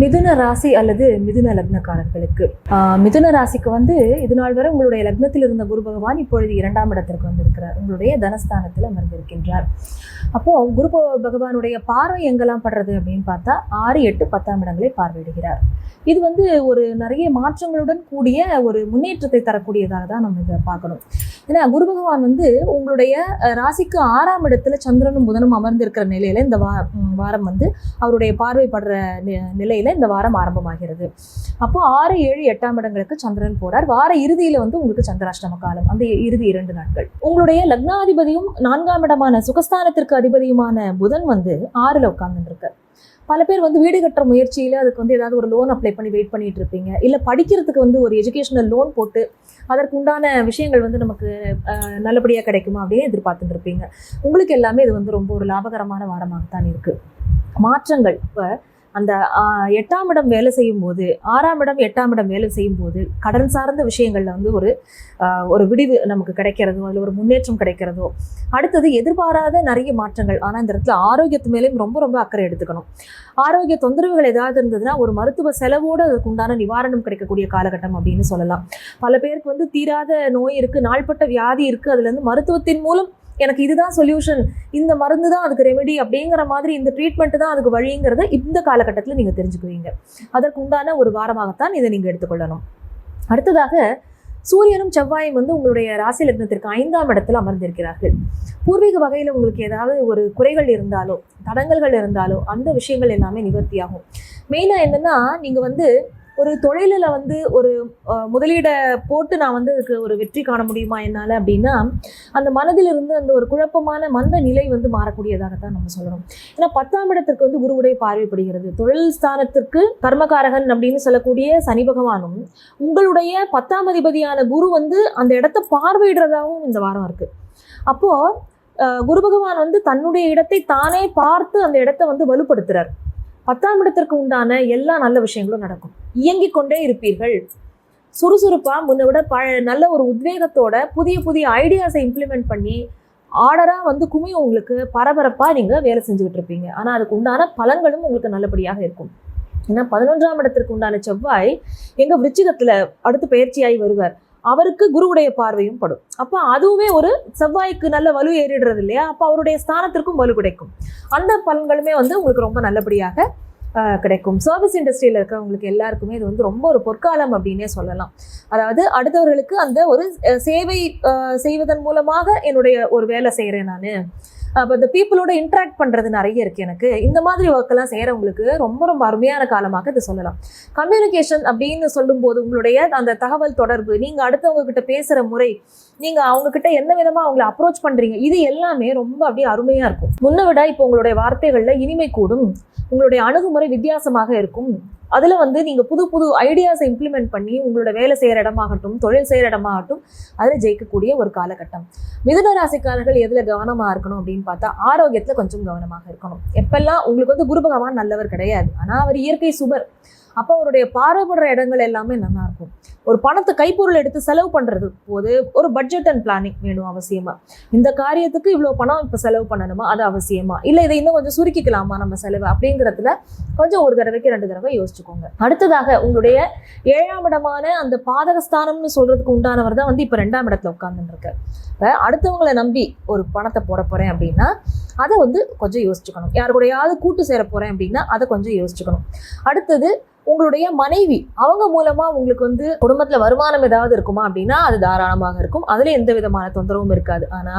மிதுன ராசி அல்லது மிதுன லக்னக்காரர்களுக்கு. மிதுன ராசிக்கு வந்து இது நாள் வரை உங்களுடைய லக்னத்தில் இருந்த குரு பகவான் இப்பொழுது இரண்டாம் இடத்திற்கு வந்திருக்கிறார். உங்களுடைய தனஸ்தானத்தில் அமர்ந்திருக்கின்றார். அப்போ குரு பகவானுடைய பார்வை எங்கெல்லாம் படுறது அப்படின்னு பார்த்தா ஆறு எட்டு பத்தாம் இடங்களை பார்வையிடுகிறார். இது வந்து ஒரு நிறைய மாற்றங்களுடன் கூடிய ஒரு முன்னேற்றத்தை தரக்கூடியதாக தான் நம்ம இதை பார்க்கணும். ஏன்னா குரு பகவான் வந்து உங்களுடைய ராசிக்கு ஆறாம் இடத்துல சந்திரனும் புதனும் அமர்ந்திருக்கிற நிலையில இந்த வாரம் வந்து அவருடைய பார்வைப்படுற நிலையில நிலையில இந்த வாரம் ஆரம்பமாகிறது. அப்போ ஆறு ஏழு எட்டாம் இடங்களுக்கு சந்திரன் போறார். வார இறுதியில வந்து உங்களுக்கு சந்திராஷ்டம காலம் அந்த இறுதி இரண்டு நாட்கள். உங்களுடைய லக்னாதிபதியும் நான்காம் இடமான சுகஸ்தானத்திற்கு அதிபதியுமான புதன் வந்து ஆறுல உட்கார்ந்துருக்கு பல பேர் வந்து வீடு கட்டுற முயற்சியில அதுக்கு வந்து ஏதாவது ஒரு லோன் அப்ளை பண்ணி வெயிட் பண்ணிட்டு இருப்பீங்க. இல்ல படிக்கிறதுக்கு வந்து ஒரு எஜுகேஷனல் லோன் போட்டு அதற்கு உண்டான விஷயங்கள் வந்து நமக்கு நல்லபடியா கிடைக்குமா அப்படின்னு எதிர்பார்த்துட்டு இருப்பீங்க உங்களுக்கு எல்லாமே இது வந்து ரொம்ப ஒரு லாபகரமான வாரமாகத்தான் இருக்கு. மாற்றங்கள் இப்போ அந்த எட்டாம் இடம் வேலை செய்யும் போது ஆறாம் இடம் எட்டாம் இடம் வேலை செய்யும் போது கடன் சார்ந்த விஷயங்களில் வந்து ஒரு ஒரு விடிவு நமக்கு கிடைக்கிறதோ அதில் ஒரு முன்னேற்றம் கிடைக்கிறதோ அடுத்தது எதிர்பாராத நிறைய மாற்றங்கள். ஆனால் இந்த இடத்துல ஆரோக்கியத்து மேலேயும் ரொம்ப ரொம்ப அக்கறை எடுத்துக்கணும். ஆரோக்கிய தொந்தரவுகள் ஏதாவது இருந்ததுன்னா ஒரு மருத்துவ செலவோடு அதுக்கு உண்டான நிவாரணம் கிடைக்கக்கூடிய காலகட்டம் அப்படின்னு சொல்லலாம். பல பேருக்கு வந்து தீராத நோய் இருக்குது நாள்பட்ட வியாதி இருக்குது அதுலேருந்து மருத்துவத்தின் மூலம் எனக்கு இதுதான் சொல்யூஷன் இந்த மருந்து தான் அதுக்கு ரெமெடி அப்படிங்கிற மாதிரி இந்த ட்ரீட்மெண்ட் தான் அதுக்கு வழிங்கிறத இந்த காலகட்டத்தில் நீங்கள் தெரிஞ்சுக்குவீங்க. அதற்கு உண்டான ஒரு வாரமாகத்தான் இதை நீங்கள் எடுத்துக்கொள்ளணும். அடுத்ததாக சூரியனும் செவ்வாயும் வந்து உங்களுடைய ராசி லக்னத்திற்கு ஐந்தாம் இடத்தில் அமர்ந்திருக்கிறார்கள். பூர்வீக வகையில் உங்களுக்கு ஏதாவது ஒரு குறைகள் இருந்தாலோ தடங்கல்கள் இருந்தாலோ அந்த விஷயங்கள் எல்லாமே நிவர்த்தியாகும். மெயினாக என்னென்னா நீங்கள் வந்து ஒரு தொழிலில் வந்து ஒரு முதலீடை போட்டு நான் வந்து அதுக்கு ஒரு வெற்றி காண முடியுமா என்னால் அப்படின்னா அந்த மனதில் இருந்து அந்த ஒரு குழப்பமான மந்த நிலை வந்து மாறக்கூடியதாகத்தான் நம்ம சொல்லணும். ஏன்னா பத்தாம் இடத்திற்கு வந்து குருவுடைய பார்வைப்படுகிறது தொழில் ஸ்தானத்திற்கு கர்மகாரகன் அப்படின்னு சொல்லக்கூடிய சனி பகவானும் உங்களுடைய பத்தாம் அதிபதியான குரு வந்து அந்த இடத்த பார்வையிடுறதாகவும் இந்த வாரம் இருக்குது அப்போது குரு பகவான் வந்து தன்னுடைய இடத்தை தானே பார்த்து அந்த இடத்த வந்து வலுப்படுத்துறார். பத்தாம் இடத்திற்கு உண்டான எல்லா நல்ல விஷயங்களும் நடக்கும். இயங்கிக் கொண்டே இருப்பீர்கள். சுறுசுறுப்பாக முன்னை விட ப நல்ல ஒரு உத்வேகத்தோட புதிய புதிய ஐடியாஸை இம்ப்ளிமெண்ட் பண்ணி ஆர்டராக வந்து குமி உங்களுக்கு பரபரப்பாக நீங்கள் வேலை செஞ்சுக்கிட்டு இருப்பீங்க. ஆனால் அதுக்கு உண்டான பலன்களும் உங்களுக்கு நல்லபடியாக இருக்கும். ஏன்னா பதினொன்றாம் இடத்திற்கு உண்டான செவ்வாய் எங்கள் விருச்சிகத்தில் அடுத்து பயிற்சியாகி வருவார். அவருக்கு குருவுடைய பார்வையும் படும். அப்போ அதுவுமே ஒரு செவ்வாய்க்கு நல்ல வலு ஏறிடுறது இல்லையா? அப்போ அவருடைய ஸ்தானத்திற்கும் வலு கிடைக்கும். அந்த பலன்களுமே வந்து உங்களுக்கு ரொம்ப நல்லபடியாக கிடைக்கும். சர்வீஸ் இண்டஸ்ட்ரியில் இருக்கிறவங்களுக்கு எல்லாருக்குமே இது வந்து ரொம்ப ஒரு பொற்காலம் அப்படின்னே சொல்லலாம். அதாவது அடுத்தவர்களுக்கு அந்த ஒரு சேவை செய்வதன் மூலமாக என்னுடைய ஒரு வேலை செய்கிறேன் நான். அப்போ இந்த பீப்புளோட இன்ட்ராக்ட் பண்ணுறது நிறைய இருக்குது எனக்கு. இந்த மாதிரி ஒர்க்கெல்லாம் செய்கிறவங்களுக்கு ரொம்ப ரொம்ப அருமையான காலமாக இது சொல்லலாம். கம்யூனிகேஷன் அப்படின்னு சொல்லும்போது உங்களுடைய அந்த தகவல் தொடர்பு நீங்கள் அடுத்தவங்க கிட்ட பேசுகிற முறை நீங்கள் அவங்கக்கிட்ட என்ன விதமாக அவங்கள அப்ரோச் பண்ணுறீங்க இது எல்லாமே ரொம்ப அப்படியே அருமையாக இருக்கும். முன்ன விட இப்போ உங்களுடைய வார்த்தைகளில் இனிமை கூடும் உங்களுடைய அணுகுமுறை வித்தியாசமாக இருக்கும். அதில் வந்து நீங்கள் புது புது ஐடியாஸை இம்ப்ளிமெண்ட் பண்ணி உங்களோட வேலை செய்கிற இடமாகட்டும் தொழில் செய்கிற இடமாகட்டும் அதில் ஜெயிக்கக்கூடிய ஒரு காலகட்டம். மிதுன ராசிக்காரர்கள் எதில் கவனமாக இருக்கணும் அப்படின்னு பார்த்தா ஆரோக்கியத்தில் கொஞ்சம் கவனமாக இருக்கணும். எப்பெல்லாம் உங்களுக்கு வந்து குரு பகவான் நல்லவர் கிடையாது ஆனால் அவர் இயற்கை சுபர். அப்போ அவருடைய பார்வைப்படுற இடங்கள் எல்லாமே நல்லா இருக்கும். ஒரு பணத்தை கைப்பொருள் எடுத்து செலவு பண்ணுறது போது ஒரு பட்ஜெட் அண்ட் பிளானிங் வேணும் அவசியமாக இந்த காரியத்துக்கு இவ்வளோ பணம் இப்போ செலவு பண்ணணுமா? அது அவசியமா? இல்லை இதை இன்னும் கொஞ்சம் சுருக்கிக்கலாமா நம்ம செலவு? அப்படிங்கிறதுல கொஞ்சம் ஒரு தடவைக்கு ரெண்டு தடவை யோசிச்சுக்கோங்க. அடுத்ததாக உங்களுடைய ஏழாம் இடமான அந்த பாதகஸ்தானம்னு சொல்றதுக்கு உண்டானவர் தான் வந்து இப்போ ரெண்டாம் இடத்துல உட்கார்ந்துருக்கார். இப்போ அடுத்தவங்களை நம்பி ஒரு பணத்தை போட போகிறேன் அப்படின்னா அதை வந்து கொஞ்சம் யோசிச்சுக்கணும். யார் கூடயாவது கூட்டு சேர போகிறேன் அப்படின்னா அதை கொஞ்சம் யோசிச்சுக்கணும். அடுத்தது உங்களுடைய மனைவி அவங்க மூலமா உங்களுக்கு வந்து குடும்பத்துல வருமானம் ஏதாவது இருக்குமா அப்படின்னா அது தாராளமாக இருக்கும். அதுல எந்த விதமான தொந்தரவும் இருக்காது. ஆனா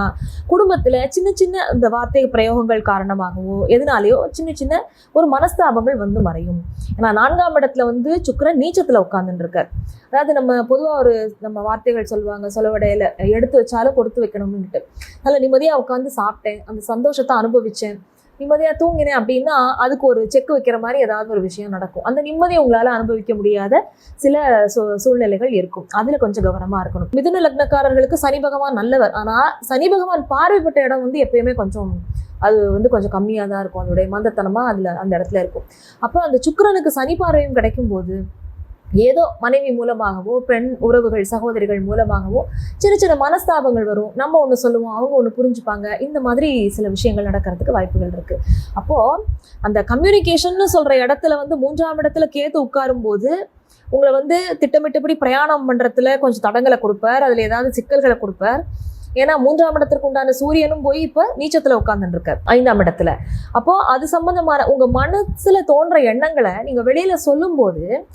குடும்பத்துல சின்ன சின்ன இந்த வார்த்தை பிரயோகங்கள் காரணமாகவோ எதனாலேயோ சின்ன சின்ன ஒரு மனஸ்தாபங்கள் வந்து மறையும். ஏன்னா நான்காம் இடத்துல வந்து சுக்கரன் நீச்சத்துல உட்கார்ந்துட்டு இருக்கார் அதாவது நம்ம பொதுவா ஒரு நம்ம வார்த்தைகள் சொல்லுவாங்க சொலவடையில எடுத்து வச்சாலும் கொடுத்து வைக்கணும்னுட்டு. நல்ல நிம்மதியா உட்காந்து சாப்பிட்டேன் அந்த சந்தோஷத்தை அனுபவிச்சேன். நிம்மதியாக தூங்கினேன் அப்படின்னா அதுக்கு ஒரு செக் வைக்கிற மாதிரி ஏதாவது ஒரு விஷயம் நடக்கும். அந்த நிம்மதியை உங்களால் அனுபவிக்க முடியாத சில சூ- சூழ்நிலைகள் இருக்கும். அதில் கொஞ்சம் கவனமாக இருக்கணும். மிதுன லக்னக்காரர்களுக்கு சனி பகவான் நல்லவர். ஆனால் சனி பகவான் பார்வைப்பட்ட இடம் வந்து எப்பயுமே கொஞ்சம் அது வந்து கொஞ்சம் கம்மியாக தான் இருக்கும். அதோடைய மந்தத்தனமாக அதில் அந்த இடத்துல இருக்கும். அப்போ அந்த சுக்கிரனுக்கு சனி பார்வையும் கிடைக்கும் போது ஏதோ மனைவி மூலமாகவோ பெண் உறவுகள் சகோதரிகள் மூலமாகவோ சின்ன சின்ன மனஸ்தாபங்கள் வரும். நம்ம ஒன்று சொல்லுவோம் அவங்க ஒன்று புரிஞ்சுப்பாங்க. இந்த மாதிரி சில விஷயங்கள் நடக்கிறதுக்கு வாய்ப்புகள் இருக்குது அப்போது அந்த கம்யூனிகேஷன்னு சொல்கிற இடத்துல வந்து மூன்றாம் இடத்துல கேத்து உட்காரும் போது உங்களை வந்து திட்டமிட்டபடி பிரயாணம் பண்ணுறதுல கொஞ்சம் தடங்களை கொடுப்பார். அதில் ஏதாவது சிக்கல்களை கொடுப்பார். ஏன்னா மூன்றாம் இடத்திற்கு உண்டான சூரியனும் போய் இப்ப நீச்சத்துல உட்கார்ந்துட்டு ஐந்தாம் இடத்துல. அப்போ அது சம்பந்தமான உங்க மனசுல தோன்ற எண்ணங்களை நீங்க வெளியில சொல்லும்போது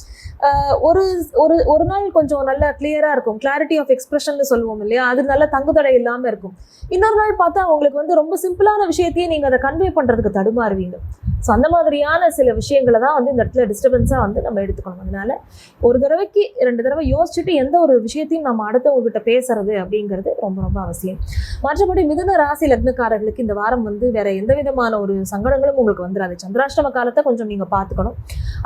ஒரு ஒரு ஒரு நாள் கொஞ்சம் நல்ல கிளியரா இருக்கும். கிளாரிட்டி ஆஃப் எக்ஸ்பிரஷன் சொல்லுவோம் இல்லையா? அது நல்ல தங்குதடை இல்லாம இருக்கும். இன்னொரு நாள் பார்த்தா உங்களுக்கு வந்து ரொம்ப சிம்பிளான விஷயத்தையே நீங்க அதை கன்வே பண்றதுக்கு தடுமாறுவீங்க. ஸோ அந்த மாதிரியான சில விஷயங்களை தான் வந்து இந்த இடத்துல டிஸ்டர்பன்ஸாக வந்து நம்ம எடுத்துக்கணும். அதனால ஒரு தடவைக்கு ரெண்டு தடவை யோசிச்சுட்டு எந்த ஒரு விஷயத்தையும் நம்ம அடுத்தவங்ககிட்ட பேசுறது அப்படிங்கிறது ரொம்ப ரொம்ப அவசியம். மற்றபடி மிதுன ராசி லக்னக்காரர்களுக்கு இந்த வாரம் வந்து வேற எந்த விதமான ஒரு சங்கடங்களும் உங்களுக்கு வந்துடாது சந்திராஷ்டம காலத்தை கொஞ்சம் நீங்கள் பார்த்துக்கணும்.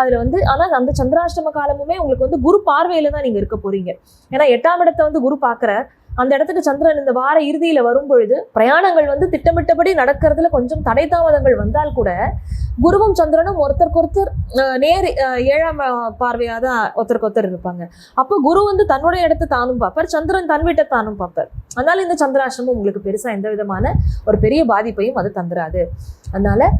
அதில் வந்து ஆனால் அந்த சந்திராஷ்டம காலமுமே உங்களுக்கு வந்து குரு பார்வையில் தான் நீங்கள் இருக்க போறீங்க. ஏன்னா எட்டாம் இடத்தை வந்து குரு பார்க்குற அந்த இடத்துக்கு சந்திரன் இந்த வார இறுதியில வரும் பொழுது பிரயாணங்கள் வந்து திட்டமிட்டபடி நடக்கிறதுல கொஞ்சம் தடை தாமதங்கள் வந்தால் கூட குருவும் சந்திரனும் ஒருத்தருக்கு ஒருத்தர் நேர் ஏழாம் பார்வையாக தான் ஒருத்தருக்கு ஒருத்தர் இருப்பாங்க. அப்போ குரு வந்து தன்னுடைய இடத்தை தானும் பார்ப்பார் சந்திரன் தன் வீட்டை தானும் பார்ப்பார். அதனால இந்த சந்திராசிரமம் உங்களுக்கு பெருசா எந்த விதமான ஒரு பெரிய பாதிப்பையும் அது தந்துராது. அதனால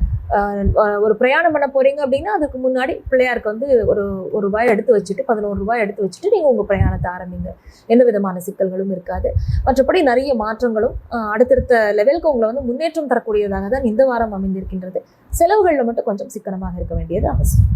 ஒரு பிரயாணம் பண்ண போகிறீங்க அப்படின்னா அதுக்கு முன்னாடி பிள்ளையாருக்கு வந்து ஒரு ஒரு ரூபாய் எடுத்து வச்சுட்டு பதினோரு ரூபாய் எடுத்து வச்சுட்டு நீங்கள் உங்கள் பிரயாணத்தை ஆரம்பிங்க. எந்த விதமான சிக்கல்களும் இருக்காது. மற்றபடி நிறைய மாற்றங்களும் அடுத்தடுத்த லெவலுக்கு உங்களை வந்து முன்னேற்றம் தரக்கூடியதாக தான் இந்த வாரம் அமைந்திருக்கின்றது. செலவுகளில் மட்டும் கொஞ்சம் சிக்கனமாக இருக்க வேண்டியது அவசியம்.